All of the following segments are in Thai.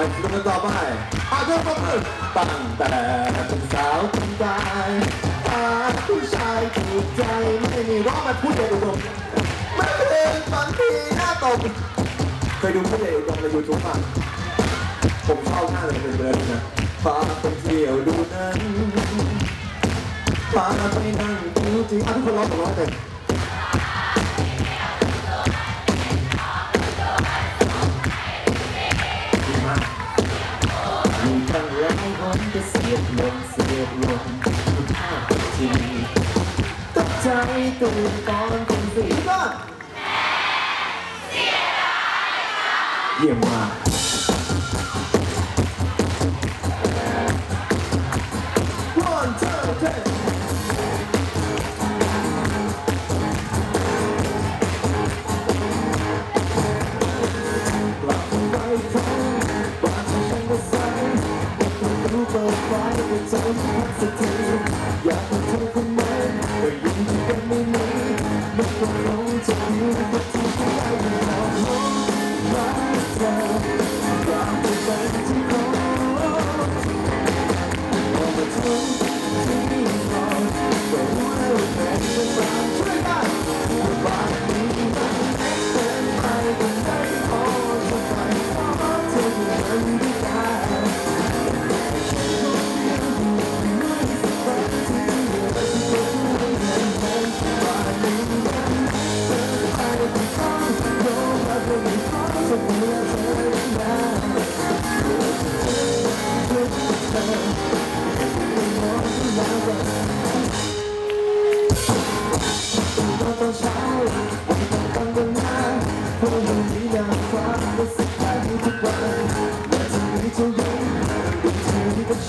มาคิดกันต่อไปอาเธอร์ปรบมือตั้งแต่เป็นสาวเป็นกายหาผู้ชายถูกใจไม่มีร้องแบบผู้ใหญ่อุดมไม่เป็นฝันที่หน้าตกเคยดูผู้ใหญ่อุดมในยูทูบป่ะผมชอบหน้าเลยเป็นเลยนะพาไปเที่ยวดูนังพาไปนั่งดูจริงอะทุกคนร้องร้องเต็ม tụi con cùng diễn con Yeah, wow. Don't hesitate, yeah, don't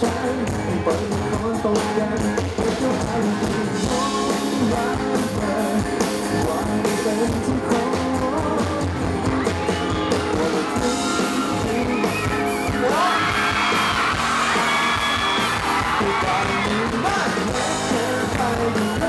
ฉันเปิดนอนตรงกันเจ้าให้ดีน้องรักเธอว่าไม่เป็นที่ขอว่าจะทิ้งทิ้งที่ตอนนี้ไม่เธอไป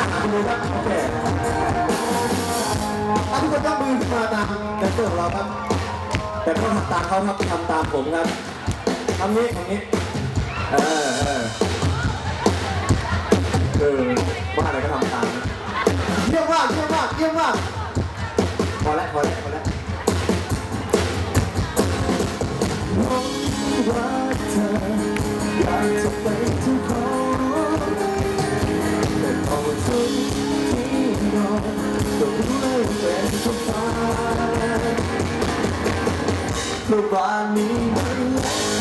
าหาดูครับโอเคถ้าทุกคนยกมือขึ้นมาตามแดนเซอร์ของเราครับ แต่ไม่ต้องทำตามเขาครับทำตามผมครับทำนี้ทำนี้เออเออเออว่าอะไรก็ทำตามนะเยี่ยมมากเยี่ยมมากเยี่ยมมากพอแล้วพอแล้วพอแล้วน้องรักเธออยากจะไป provide me with